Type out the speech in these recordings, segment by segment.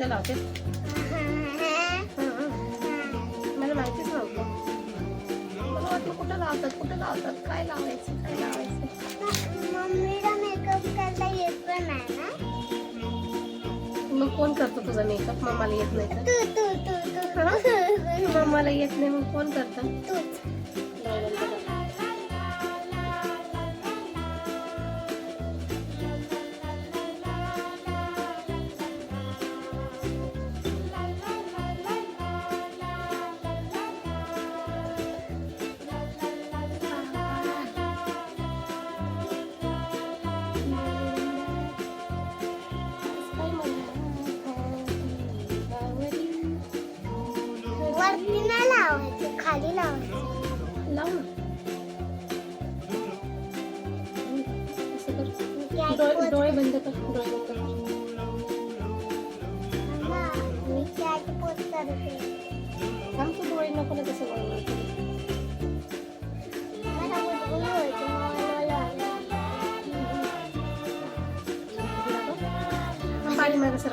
एकदा लावते हं. मला माहितीच नव्हतं मला वाटलं कुठं लावतात कुठं लावतात काय लावायचं काय लावायचं मम्मीला मेकअप करता येत पण नाही ना। मग कोण करतो तुझा मेकअप मम्माला येत नाही तर तू तू तू तू। मम्माला येत नाही मग कोण करतं? तूच नाही लावायचं खाली लावायचं. लावून डोळे डोळे बंद कर. मी चॅट पोस्ट डोळे नको ना तसं पाणी मारा सर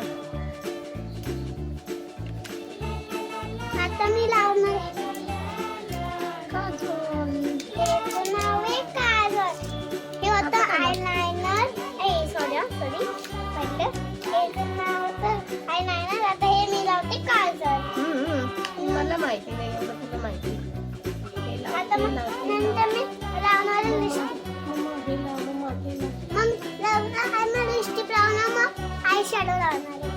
माहिती नाही एवढं तुला माहिती हे लाव, आता हे मग लाव, हे लाव. नंतर मी लावणार आहे लिपस्टिक मम्मा, हे लाव, हे. मग लावणार आहे मग लिपस्टिक लावणार मग आय शॅडो लावणार आहे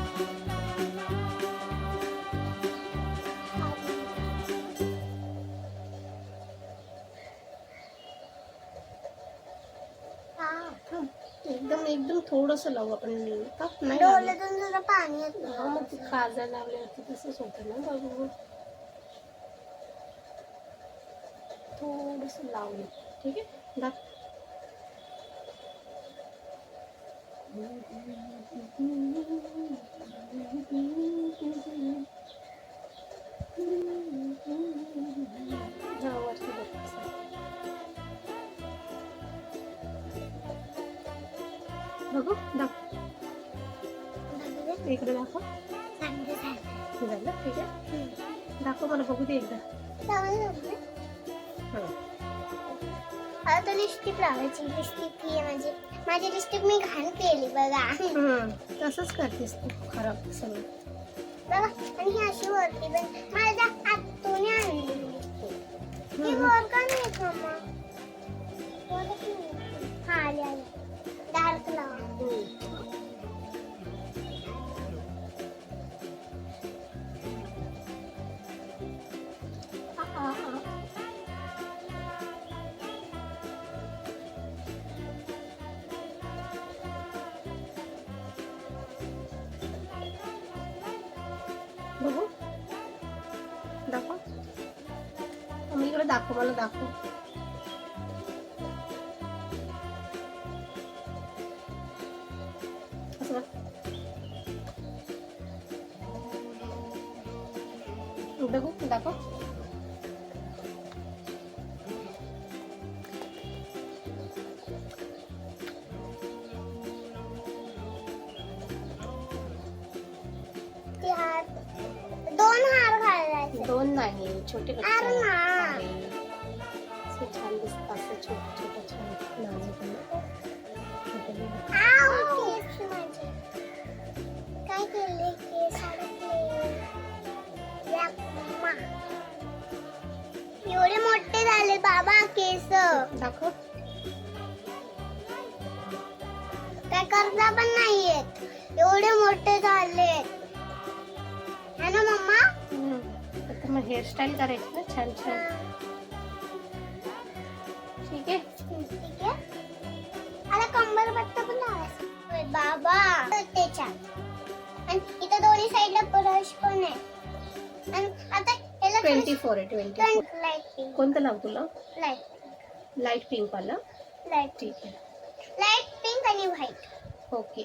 हा. थांब. एकदम एकदम थोडस लावू आपण का नाही लावलं. डोळ्यातून जरा पाणी येतं हा मग ती काजळ लावल्यावरती तसंच होतं ना बाबू थोडस लावलं ठीक आहे दाख हा, वरती बघ असं. बघू दाख इकडे दाखव चांगलं झालं. हे झालं ठीक आहे दाखव मला बघू दे एकदा लावायला लागलं. लिपस्टिक लावायची. लिपस्टिक ही आहे माझी. माझी लिपस्टिक मी घाण केली बघा. हं, तसंच करतेस तू. खराब सगळं बघा आणि ही अशी वरती पण माझ्या आतून आणली लिपस्टिक ही वर का नाही नाही येत. हा आली आली. डार्क लावा. বাবু দেখো। তুমি করে দেখো বলো দেখো। দেখো দেখো। दोन हार घालायचे दोन नाही छोटे अरे ना. असे छान दिसतात असं छोटे छोटे छान नाजूक. छोटे केस माझे. काय केले केस अडकले. या मम्मा. एवढे मोठे झाले बाबा केस दाखव काय करता पण नाहीयेत एवढे मोठे झालेत मग हेअरस्टाईल करायची ना छान छान. ठीक आहे? ठीक आहे. आता कंबर पट्टा पण लावायचा. बाबा. त्याच्यात आणि इथं दोन्ही साईडला ब्रश पण आहे. आणि आता याला ट्वेंटी फोर आहे ट्वेंटी फोर लाइट पिंक कोणतं लाव तुला? लाइट लाइट पिंक वाला? लाइट ठीक आहे. लाइट पिंक आणि व्हाईट ओके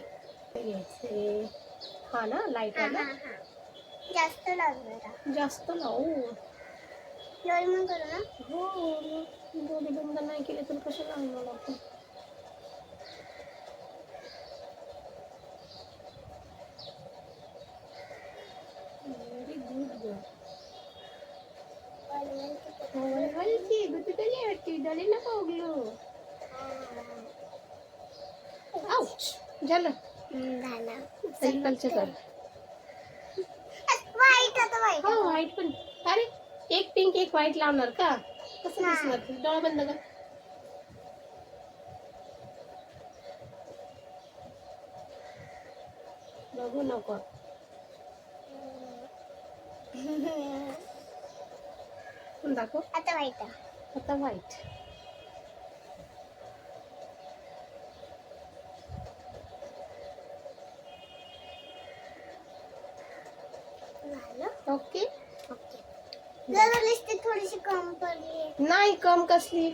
हा ना लाइट वाला? जास्त लागणार जास्त लावू नाही मग करू ना हो दोन्ही बंद नाही केले तर कसं लागणार लागतो व्हेरी गुड गो వలవల్చి గుర్తుతలే అట్టి దళిన పోగులు అవుట్ జల దానా సైకిల్ वाईट हो व्हाईट पण अरे एक पिंक एक व्हाईट लावणार का? कसं नाही. दिसणार? डोळा बंद कर. बघू नको. पण दाखव? आता वाईट आता व्हाईट ओके। जरा थोडीशी कम पडली नाही कम कसली?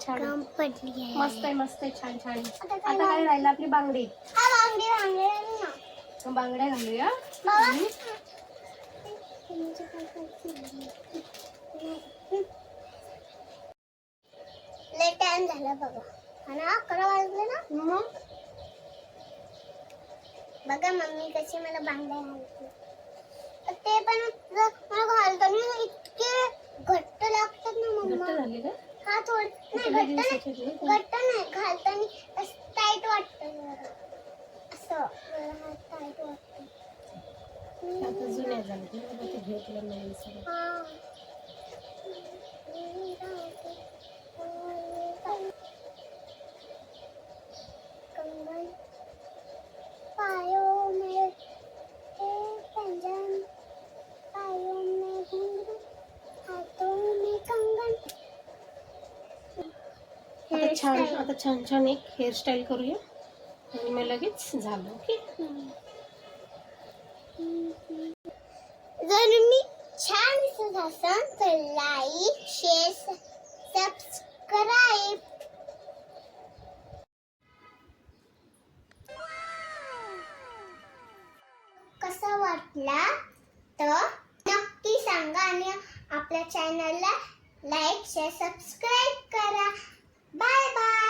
छान. कम पडली आहे. मस्त आहे मस्त आहे छान छान. आता काय आता काय राहिलं आपली बांगडी? हा वांगे वांगे ना. बांगड्या घालूया. बाबा. टाइम झाला आणि अकरा वाजले ना? मग? बघा मम्मी कशी मला बांगड्या घालते. ते पण मला घालताना इतके घट्ट लागतात ना घट्ट मम्मा झाली का? हा थोड किती नाही घट्ट दिवसाची नाही. होती? घट्ट नाही घालताना टाईट वाटतं जरा. असं. जरा टाईट वाटतं. आता जुन्या झाल्या ते घेऊ तुला सगळं. हा कंगन पायों में एक कंगन पायों में घुंघरू हाथों में कंगन आता छान आता छान छान एक हेअरस्टाईल करूया. आणि मग लगेच झालं ओके? जर मी छान दिसत असाल तर लाईक शेअर सबस्क्राईब कसा वाटला तर नक्की सांगा आणि आपल्या चॅनलला लाईक शेअर सबस्क्राईब करा. Bye bye.